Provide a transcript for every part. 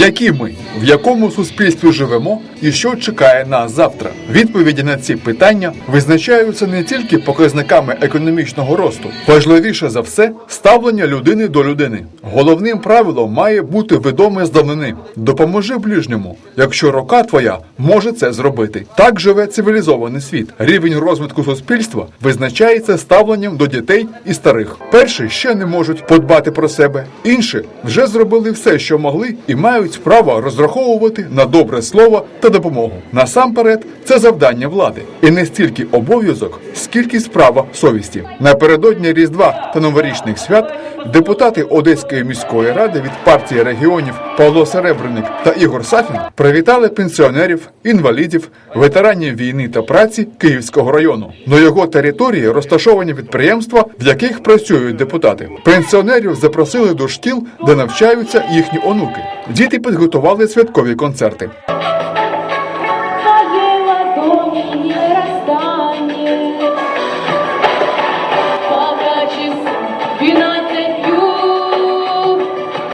Які ми, в якому суспільстві живемо і що чекає нас завтра? Відповіді на ці питання визначаються не тільки показниками економічного росту, важливіше за все ставлення людини до людини. Головним правилом має бути відоме здавнини. Допоможи ближньому, якщо рука твоя може це зробити. Так живе цивілізований світ. Рівень розвитку суспільства визначається ставленням до дітей і старих. Перші ще не можуть подбати про себе, інші вже зробили все, що могли, і мають право розраховувати на добре слово та допомогу. Насамперед, це завдання влади, і не стільки обов'язок, скільки справа совісті. Напередодні Різдва та новорічних свят депутати Одеської міської ради від партії регіонів Павло Серебряник та Ігор Сафін привітали пенсіонерів, інвалідів, ветеранів війни та праці Київського району. На його території розташовані підприємства, в яких працюють депутати. Пенсіонерів запросили до шкіл, де навчаються їхні онуки Діти підготували святкові концерти. Твоей ладони не расстанет, пока часов двенадцать бьют.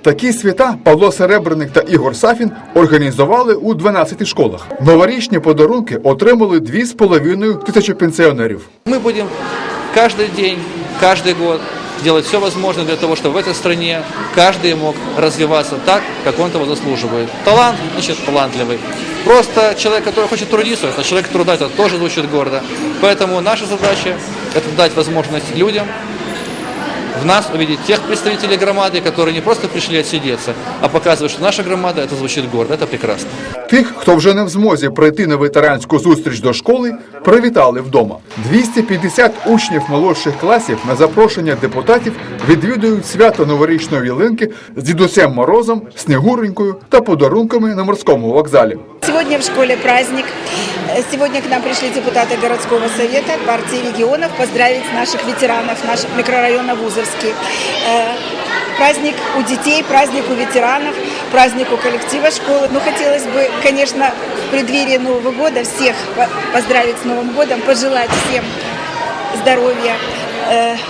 Такі свята Павло Серебряник та Ігор Сафін організували у 12 школах. Новорічні подарунки отримали 2,5 тисячі пенсіонерів. Мы будем каждый день, каждый год делать все возможное для того, чтобы в этой стране каждый мог развиваться так, как он того заслуживает. Талант, значит, талантливый. Просто человек, который хочет трудиться, это человек труда, это тоже звучит гордо. Поэтому наша задача – это дать возможность людям в нас увидеть тех представителей громады, которые не просто пришли отсидеться, а показывают, что наша громада – это звучит гордо, это прекрасно. Тих, хто вже не в змозі прийти на ветеранську зустріч до школи, привітали вдома. 250 учнів молодших класів на запрошення депутатів відвідують свято новорічної ялинки з дідусем Морозом, Снігуренькою та подарунками на морському вокзалі. Сегодня в школе праздник. Сегодня к нам пришли депутаты городского совета партии регионов поздравить наших ветеранов, наших микрорайона Вузовский. Э, Праздник у детей, праздник у ветеранов, праздник у коллектива школы. Ну, хотелось бы, конечно, в преддверии Нового года всех по- поздравить с Новым годом, пожелать всем здоровья,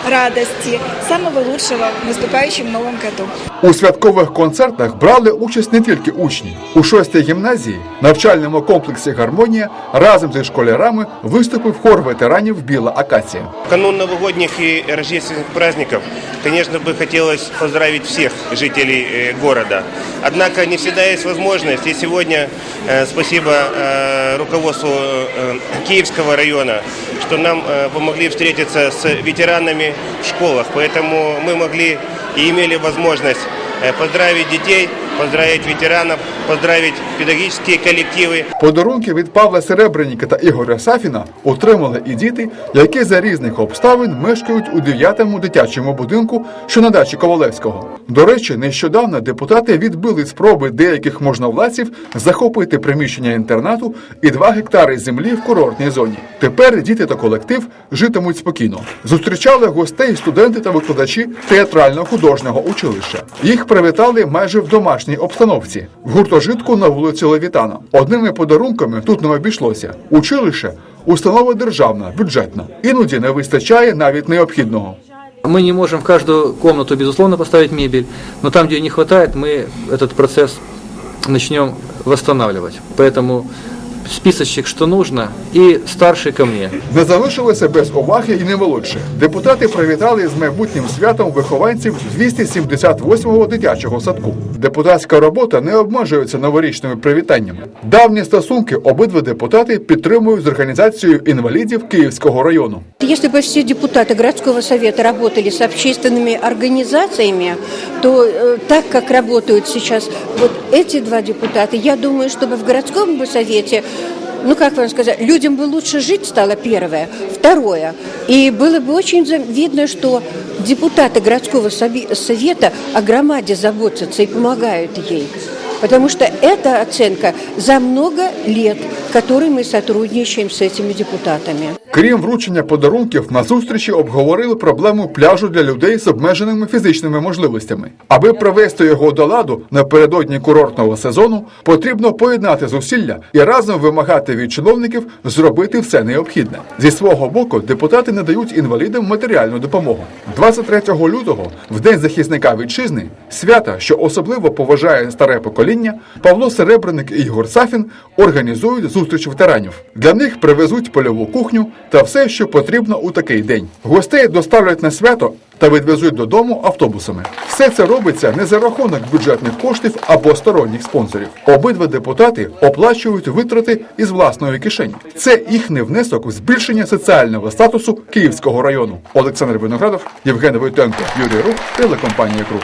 радости, самого лучшего в наступающем Новом году. У святкових концертах брали участь не тільки учні. У шостій гімназії, навчальному комплексі Гармонія разом зі школярами виступив хор ветеранів Біла Акація. В канун новогодних и рождественских праздников, конечно, бы хотелось поздравить всех жителей э, города. Однако не всегда есть возможность. И сегодня э, спасибо э, руководству э, Киевского района, что нам э, помогли встретиться с ветеранами в школах. Поэтому мы могли и имели возможность э, поздравить детей, поздравить ветеранов, поздравить педагогические коллективы. Подарунки від Павла Серебряніка та Ігоря Сафіна отримали і діти, які за різних обставин мешкають у 9-му дитячому будинку, що на дачі Ковалевського. До речі, нещодавно депутати відбили спроби деяких можновладців захопити приміщення інтернату і 2 гектари землі в курортній зоні. Тепер діти та колектив житимуть спокійно. Зустрічали гостей студенти та викладачі театрально-художнього училища. Їх привітали майже в домашній обстановці в гуртожитку на вулиці Левітана. Одними подарунками тут не обійшлося. Училище установа державна, бюджетна. Іноді не вистачає навіть необхідного. Мы не можем в каждую комнату, безусловно, поставить мебель, но там, где не хватает, мы этот процесс начнем восстанавливать. Поэтому списочек, что нужно, и старший ко мне. Не залишилося без уваги і неволодших. Депутати привітали з майбутнім святом вихованців 278-го дитячого садку. Депутатська робота не обмежується новорічними привітаннями. Давні стосунки обидва депутати підтримують з організацією інвалідів Київського району. Если бы все депутаты городского совета работали с общественными организациями, то э, так как работают сейчас вот эти два депутата, я думаю, чтобы в городском бы совете ну, как вам сказать, людям бы лучше жить стало первое. Второе, и было бы очень за- видно, что депутаты городского сови- совета о громаде заботятся и помогают ей. Потому что это оценка за много лет, которой мы сотрудничаем с этими депутатами. Крім вручення подарунків, на зустрічі обговорили проблему пляжу для людей з обмеженими фізичними можливостями. Аби привести його до ладу напередодні курортного сезону, потрібно поєднати зусилля і разом вимагати від чиновників зробити все необхідне. Зі свого боку, депутати надають інвалідам матеріальну допомогу. 23 лютого, в день захисника вітчизни, свята, що особливо поважає старе покоління, Павло Серебряник і Ігор Сафін організують зустріч ветеранів. Для них привезуть польову кухню та все, що потрібно у такий день. Гостей доставлять на свято та відвезуть додому автобусами. Все це робиться не за рахунок бюджетних коштів або сторонніх спонсорів. Обидва депутати оплачують витрати із власної кишені. Це їхній внесок у збільшення соціального статусу Київського району. Олександр Виноградов, Євген Войтенко, Юрій Рух, телекомпанія Круг.